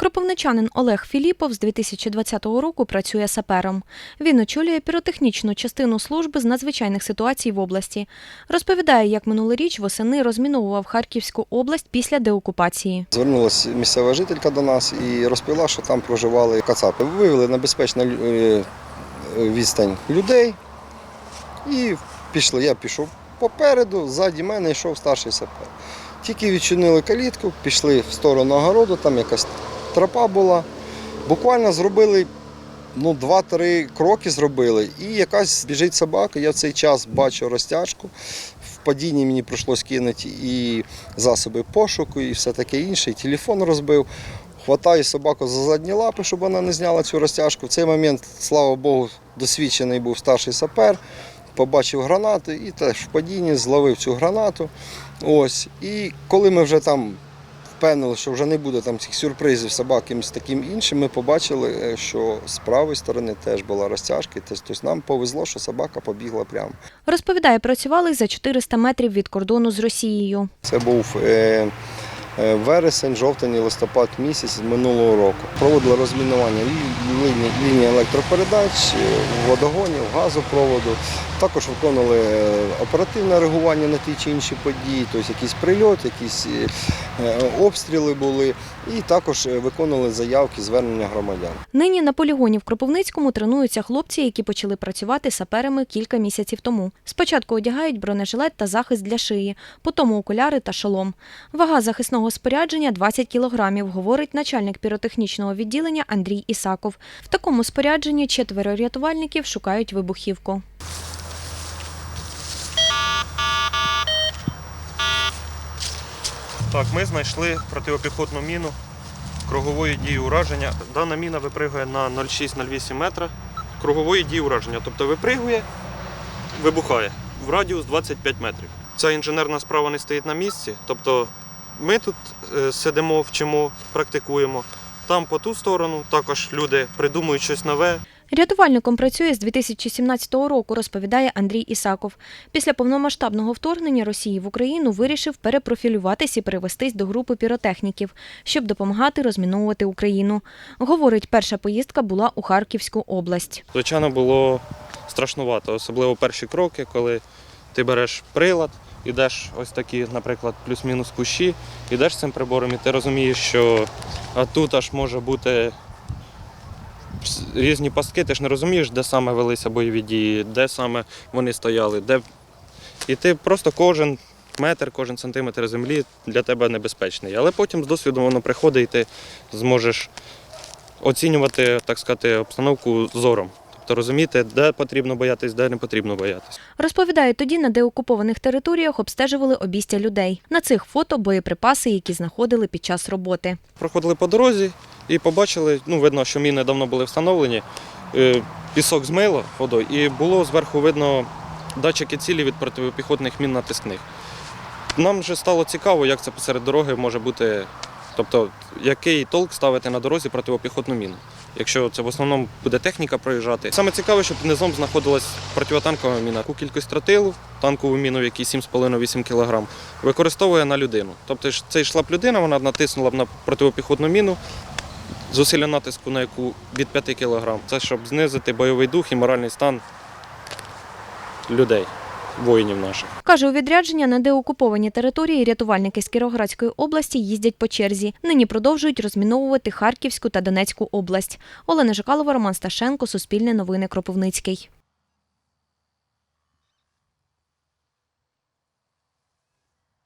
Кропивничанин Олег Філіпов з 2020 року працює сапером. Він очолює піротехнічну частину служби з надзвичайних ситуацій в області. Розповідає, як минулоріч восени розміновував Харківську область після деокупації. Звернулася місцева жителька до нас і розповіла, що там проживали кацапи. Вивели на безпечну е, відстань людей і пішли. Я пішов попереду, ззаді мене йшов старший сапер. Тільки відчинили калітку, пішли в сторону огороду, там якась тропа була. Буквально зробили ну, 2-3 кроки зробили, і якась біжить собака. Я в цей час бачу розтяжку. В падінні мені прийшлось кинути і засоби пошуку, і все таке інше, і телефон розбив. Хватаю собаку за задні лапи, щоб вона не зняла цю розтяжку. В цей момент, слава Богу, досвідчений був старший сапер, побачив гранату і теж в падінні зловив цю гранату. Ось. І коли ми вже там впевнили, що вже не буде там цих сюрпризів собак з таким іншим, ми побачили, е, що з правої сторони теж була розтяжка. Тобто нам повезло, що собака побігла прямо. Розповідає, працювали за 400 метрів від кордону з Росією. Це був е, вересень, жовтень, і листопад місяць минулого року. Проводили розмінування лі- лінії, лінії електропередач, е, водогонів, газопроводу. Також виконували е, оперативне реагування на ті чи інші події, тобто якийсь прильот, якісь е, е, обстріли були, і також е, виконували заявки, звернення громадян. Нині на полігоні в Кропивницькому тренуються хлопці, які почали працювати саперами кілька місяців тому. Спочатку одягають бронежилет та захист для шиї, потім окуляри та шолом. Вага захисного спорядження 20 кілограмів, говорить начальник піротехнічного відділення Андрій Ісаков. В такому спорядженні четверо рятувальників шукають вибухівку. Так, ми знайшли протипіхотну міну кругової дії ураження. Дана міна випригує на 0,6-0,8 метра кругової дії ураження. Тобто випригує, вибухає в радіус 25 метрів. Ця інженерна справа не стоїть на місці. Тобто ми тут е, сидимо, вчимо, практикуємо. Там по ту сторону також люди придумують щось нове, Рятувальником працює з 2017 року, розповідає Андрій Ісаков. Після повномасштабного вторгнення Росії в Україну вирішив перепрофілюватись і перевестись до групи піротехніків, щоб допомагати розміновувати Україну. Говорить, перша поїздка була у Харківську область. Звичайно, було страшнувато, особливо перші кроки, коли ти береш прилад, ідеш ось такі, наприклад, плюс-мінус кущі, ідеш з цим прибором, і ти розумієш, що тут аж може бути різні пастки, ти ж не розумієш, де саме велися бойові дії, де саме вони стояли, де. І ти просто кожен метр, кожен сантиметр землі для тебе небезпечний. Але потім з досвідом воно приходить, і ти зможеш оцінювати, так сказати, обстановку зором. Тобто розуміти, де потрібно боятись, де не потрібно боятись. Розповідає, тоді на деокупованих територіях обстежували обістя людей. На цих фото боєприпаси, які знаходили під час роботи. Проходили по дорозі і побачили, ну, видно, що міни давно були встановлені. е, Пісок змило водою, і було зверху видно датчики цілі від протипіхотних мін натискних. Нам вже стало цікаво, як це посеред дороги може бути. Тобто, який толк ставити на дорозі протипіхотну міну, якщо це в основному буде техніка проїжджати. Саме цікаве, щоб низом знаходилась противотанкова міна. Таку кількість тротилу, танкову міну, в якій 7,5-8 кг, використовує на людину. Тобто це йшла б людина, вона натиснула б на протипіхотну міну, зусилля натиску на яку від 5 кг. Це щоб знизити бойовий дух і моральний стан людей, воїнів наших. Каже, у відрядження на деокуповані території рятувальники з Кіровоградської області їздять по черзі. Нині продовжують розміновувати Харківську та Донецьку область. Олена Жикалова, Роман Сташенко, Суспільне новини Кропивницький.